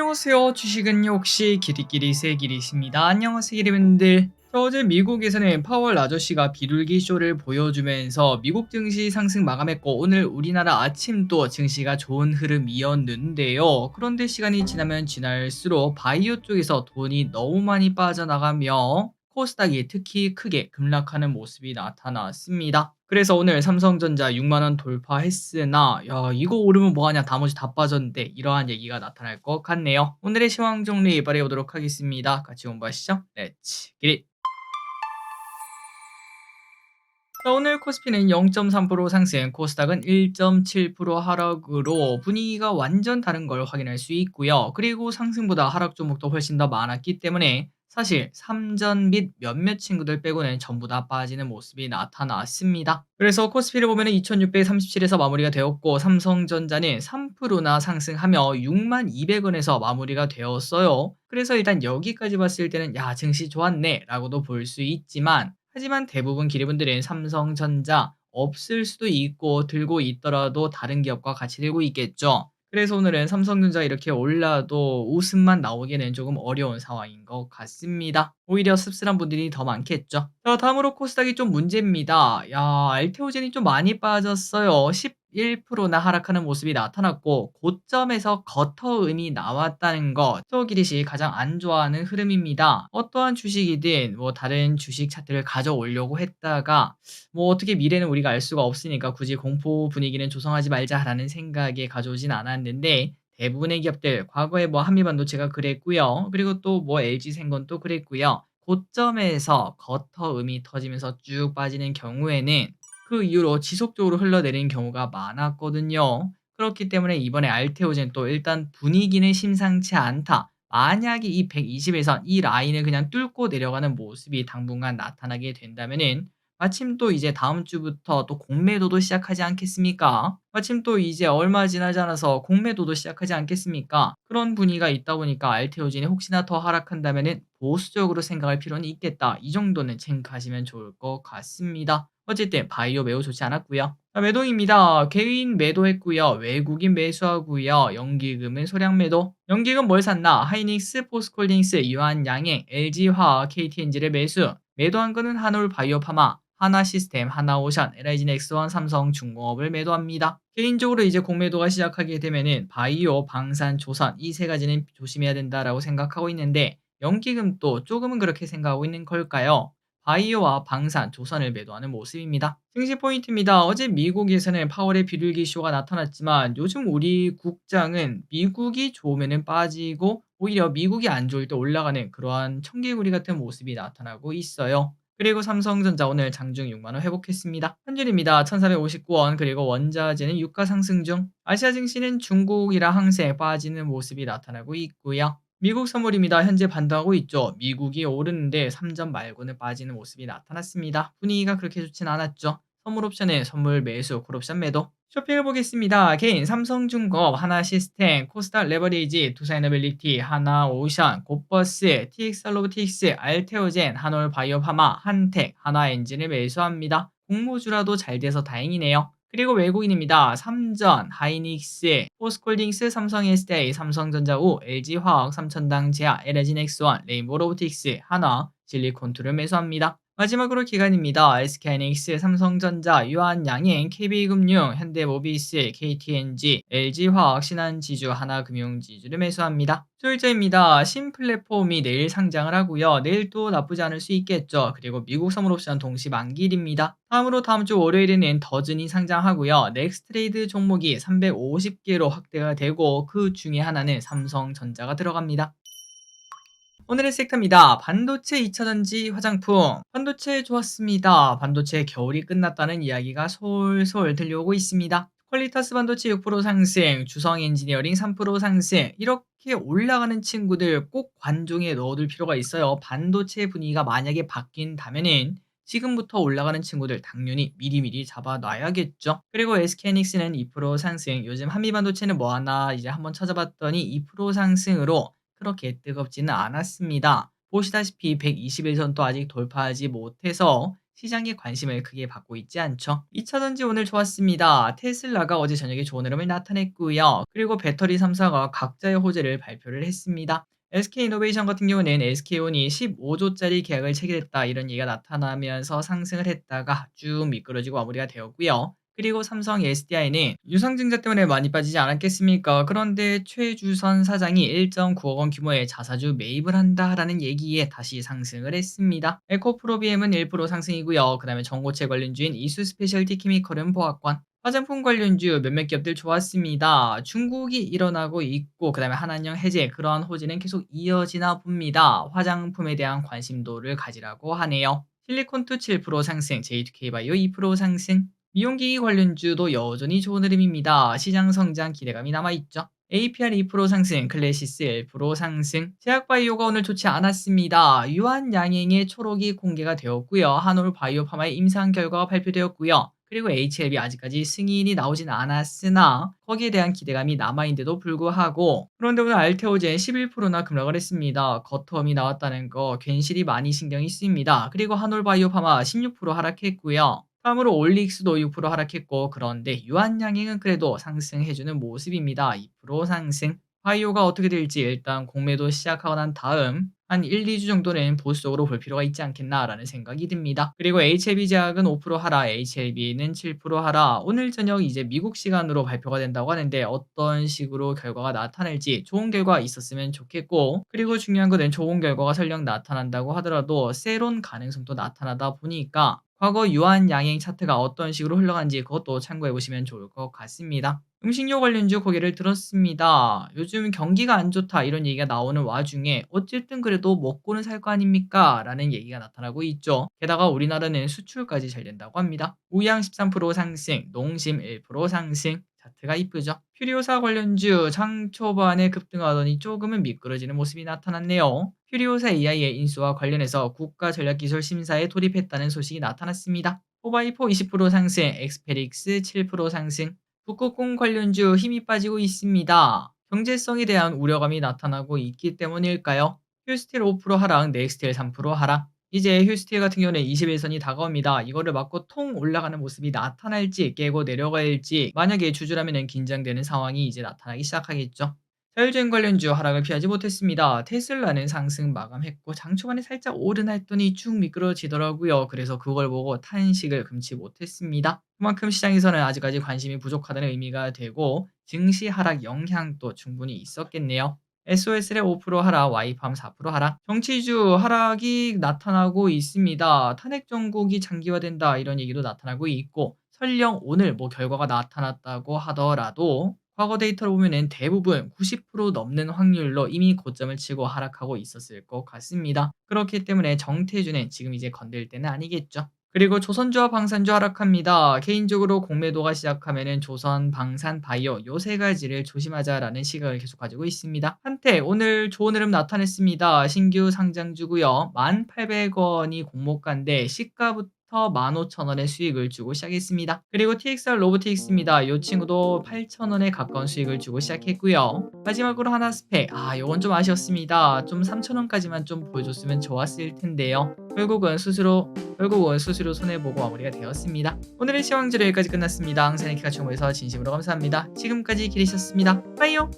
안녕하세요. 주식은 역시 길이길이 새길이십니다. 안녕하세요, 기리분들. 자, 어제 미국에서는 파월 아저씨가 비둘기 쇼를 보여주면서 미국 증시 상승 마감했고 오늘 우리나라 아침도 증시가 좋은 흐름이었는데요. 그런데 시간이 지나면 지날수록 바이오 쪽에서 돈이 너무 많이 빠져나가며 코스닥이 특히 크게 급락하는 모습이 나타났습니다. 그래서 오늘 삼성전자 6만원 돌파했으나 야 이거 오르면 뭐하냐 나머지 다 빠졌는데 이러한 얘기가 나타날 것 같네요. 오늘의 시황 정리 발휘해보도록 하겠습니다. 같이 공부하시죠. 렛츠 기릿 자, 오늘 코스피는 0.3% 상승, 코스닥은 1.7% 하락으로 분위기가 완전 다른 걸 확인할 수 있고요. 그리고 상승보다 하락 종목도 훨씬 더 많았기 때문에 사실 3전 및 몇몇 친구들 빼고는 전부 다 빠지는 모습이 나타났습니다. 그래서 코스피를 보면 2637에서 마무리가 되었고 삼성전자는 3%나 상승하며 6만 200원에서 마무리가 되었어요. 그래서 일단 여기까지 봤을 때는 야 증시 좋았네 라고도 볼 수 있지만 하지만 대부분 기리분들은 삼성전자 없을 수도 있고 들고 있더라도 다른 기업과 같이 들고 있겠죠. 그래서 오늘은 삼성전자 이렇게 올라도 웃음만 나오기는 조금 어려운 상황인 것 같습니다. 오히려 씁쓸한 분들이 더 많겠죠. 자, 다음으로 코스닥이 좀 문제입니다. 야, 알테오젠이 좀 많이 빠졌어요. 11%나 하락하는 모습이 나타났고 고점에서 거터음이 나왔다는 것. 저기릿이 가장 안 좋아하는 흐름입니다. 어떠한 주식이든 뭐 다른 주식 차트를 가져오려고 했다가 뭐 어떻게 미래는 우리가 알 수가 없으니까 굳이 공포 분위기는 조성하지 말자라는 생각에 가져오진 않았는데 대부분의 기업들 과거에 뭐 한미반도체가 그랬고요. 그리고 또 뭐 LG생건도 그랬고요. 고점에서 거터음이 터지면서 쭉 빠지는 경우에는 그 이후로 지속적으로 흘러내리는 경우가 많았거든요. 그렇기 때문에 이번에 알테오젠 또 일단 분위기는 심상치 않다. 만약에 이 120에서 이 라인을 그냥 뚫고 내려가는 모습이 당분간 나타나게 된다면은 마침 또 이제 다음 주부터 또 공매도도 시작하지 않겠습니까? 마침 또 이제 얼마 지나지 않아서 공매도도 시작하지 않겠습니까? 그런 분위기가 있다 보니까 알테오진이 혹시나 더 하락한다면은 보수적으로 생각할 필요는 있겠다. 이 정도는 생각하시면 좋을 것 같습니다. 어쨌든 바이오 매우 좋지 않았고요. 자, 매도입니다. 개인 매도했고요. 외국인 매수하고요. 연기금은 소량 매도. 연기금 뭘 샀나? 하이닉스, 포스콜딩스, 유한양행, LG화학, KTNG를 매수. 매도한 거는 한올 바이오파마, 하나 시스템, 하나 오션, LIG넥스원, 삼성, 중공업을 매도합니다. 개인적으로 이제 공매도가 시작하게 되면은 바이오, 방산, 조선 이 세 가지는 조심해야 된다라고 생각하고 있는데 연기금도 조금은 그렇게 생각하고 있는 걸까요? 바이오와 방산, 조선을 매도하는 모습입니다. 증시 포인트입니다. 어제 미국에서는 파월의 비둘기 쇼가 나타났지만 요즘 우리 국장은 미국이 좋으면 빠지고 오히려 미국이 안 좋을 때 올라가는 그러한 청개구리 같은 모습이 나타나고 있어요. 그리고 삼성전자 오늘 장중 6만원 회복했습니다. 현준입니다. 1459원 그리고 원자재는 유가 상승 중 아시아 증시는 중국이라 항세 빠지는 모습이 나타나고 있고요. 미국 선물입니다. 현재 반등하고 있죠. 미국이 오르는데 3점 말고는 빠지는 모습이 나타났습니다. 분위기가 그렇게 좋진 않았죠. 선물 옵션에 선물 매수, 콜옵션 매도. 쇼핑을 보겠습니다. 개인 삼성중공업, 하나시스템, 코스닥 레버리지, 두산에너빌리티, 하나오션, 곧버스, TX로보틱스, 알테오젠, 한올 바이오파마, 한텍, 하나엔진을 매수합니다. 공모주라도 잘 돼서 다행이네요. 그리고 외국인입니다. 삼전, 하이닉스, 포스콜딩스, 삼성에스테이, 삼성전자 우, LG화학, 삼천당 제야, LG넥스원, 레인보로보틱스, 하나, 실리콘투를 매수합니다. 마지막으로 기간입니다. SK하이닉스, 삼성전자, 유한양행, KB금융, 현대모비스, KTNG, LG화학, 신한지주, 하나금융지주를 매수합니다. 수요일자입니다. 신플랫폼이 내일 상장을 하고요. 내일 또 나쁘지 않을 수 있겠죠. 그리고 미국 선물옵션 동시 만기일입니다. 다음으로 다음 주 월요일에는 더즌이 상장하고요. 넥스트레이드 종목이 350개로 확대가 되고 그 중에 하나는 삼성전자가 들어갑니다. 오늘의 섹터입니다. 반도체 2차전지 화장품. 반도체 좋았습니다. 반도체 겨울이 끝났다는 이야기가 솔솔 들려오고 있습니다. 퀄리타스 반도체 6% 상승, 주성 엔지니어링 3% 상승, 이렇게 올라가는 친구들 꼭 관종에 넣어둘 필요가 있어요. 반도체 분위기가 만약에 바뀐다면은 지금부터 올라가는 친구들 당연히 미리미리 잡아놔야겠죠. 그리고 SK하이닉스는 2% 상승, 요즘 한미반도체는 뭐하나 이제 한번 찾아봤더니 2% 상승으로 그렇게 뜨겁지는 않았습니다. 보시다시피 121선도 아직 돌파하지 못해서 시장의 관심을 크게 받고 있지 않죠. 2차전지 오늘 좋았습니다. 테슬라가 어제 저녁에 좋은 흐름을 나타냈고요. 그리고 배터리 3사가 각자의 호재를 발표를 했습니다. SK이노베이션 같은 경우는 SK온이 15조짜리 계약을 체결했다 이런 얘기가 나타나면서 상승을 했다가 쭉 미끄러지고 마무리가 되었고요. 그리고 삼성 SDI는 유상증자 때문에 많이 빠지지 않았겠습니까? 그런데 최주선 사장이 1.9억 원 규모의 자사주 매입을 한다라는 얘기에 다시 상승을 했습니다. 에코프로비엠은 1% 상승이고요. 그 다음에 전고체 관련주인 이수 스페셜티 케미컬은 보합권, 화장품 관련주 몇몇 기업들 좋았습니다. 중국이 일어나고 있고 그다음에 한한령 해제 그러한 호재는 계속 이어지나 봅니다. 화장품에 대한 관심도를 가지라고 하네요. 실리콘 투 7% 상승, J2K바이오 2% 상승, 미용기기 관련주도 여전히 좋은 흐름입니다. 시장 성장 기대감이 남아있죠. APR 2% 상승, 클래시스 1% 상승, 제약바이오가 오늘 좋지 않았습니다. 유한 양행의 초록이 공개가 되었고요. 한올 바이오파마의 임상 결과가 발표되었고요. 그리고 HLB 아직까지 승인이 나오진 않았으나 거기에 대한 기대감이 남아있는데도 불구하고 그런데 오늘 알테오젠 11%나 급락을 했습니다. 거텀이 나왔다는 거 괜시리 많이 신경이 쓰입니다. 그리고 한올바이오파마 16% 하락했고요. 다음으로 올릭스도 6% 하락했고 그런데 유한양행은 그래도 상승해주는 모습입니다. 2% 상승. 바이오가 어떻게 될지 일단 공매도 시작하고 난 다음 한 1, 2주 정도는 보수적으로 볼 필요가 있지 않겠나라는 생각이 듭니다. 그리고 HLB 제약은 5% 하라, HLB는 7% 하라. 오늘 저녁 이제 미국 시간으로 발표가 된다고 하는데 어떤 식으로 결과가 나타날지 좋은 결과 있었으면 좋겠고 그리고 중요한 것은 좋은 결과가 설령 나타난다고 하더라도 세론 가능성도 나타나다 보니까 과거 유한 양행 차트가 어떤 식으로 흘러간지 그것도 참고해 보시면 좋을 것 같습니다. 음식료 관련주 고개를 들었습니다. 요즘 경기가 안 좋다 이런 얘기가 나오는 와중에 어쨌든 그래도 먹고는 살 거 아닙니까? 라는 얘기가 나타나고 있죠. 게다가 우리나라는 수출까지 잘 된다고 합니다. 우양 13% 상승, 농심 1% 상승, 차트가 이쁘죠. 퓨리오사 관련주 장 초반에 급등하더니 조금은 미끄러지는 모습이 나타났네요. 퓨리오사 AI의 인수와 관련해서 국가전략기술심사에 돌입했다는 소식이 나타났습니다. 포바이포 20% 상승, 엑스페릭스 7% 상승, 북극공 관련주 힘이 빠지고 있습니다. 경제성에 대한 우려감이 나타나고 있기 때문일까요? 휴스틸 5% 하락, 넥스틸 3% 하락. 이제 휴스틸 같은 경우는 21선이 다가옵니다. 이거를 맞고 통 올라가는 모습이 나타날지 깨고 내려갈지 만약에 주주라면 긴장되는 상황이 이제 나타나기 시작하겠죠. 자율주행 관련주 하락을 피하지 못했습니다. 테슬라는 상승 마감했고 장 초반에 살짝 오르나 했더니 쭉 미끄러지더라고요. 그래서 그걸 보고 탄식을 금치 못했습니다. 그만큼 시장에서는 아직까지 관심이 부족하다는 의미가 되고 증시 하락 영향도 충분히 있었겠네요. SOS의 5% 하락, 와이팜 4% 하락, 정치주 하락이 나타나고 있습니다. 탄핵 정국이 장기화된다 이런 얘기도 나타나고 있고 설령 오늘 뭐 결과가 나타났다고 하더라도 과거 데이터를 보면은 대부분 90% 넘는 확률로 이미 고점을 치고 하락하고 있었을 것 같습니다. 그렇기 때문에 정태주는 지금 이제 건들 때는 아니겠죠. 그리고 조선주와 방산주 하락합니다. 개인적으로 공매도가 시작하면은 조선, 방산, 바이오 요 세 가지를 조심하자라는 시각을 계속 가지고 있습니다. 한때 오늘 좋은 흐름 나타냈습니다. 신규 상장주고요. 1,800원이 공모가인데 시가부터 15,000원의 수익을 주고 시작했습니다. 그리고 TXR 로보틱스입니다. 이 친구도 8,000원에 가까운 수익을 주고 시작했고요. 마지막으로 하나 스펙. 아, 이건 좀 아쉬웠습니다. 좀 3,000원까지만 좀 보여줬으면 좋았을 텐데요. 결국은 수수료, 결국은 수수료 손해보고 마무리가 되었습니다. 오늘의 시황지로 여기까지 끝났습니다. 항상 이렇게 같이 공부해서 진심으로 감사합니다. 지금까지 기리셨습니다. 빠이요!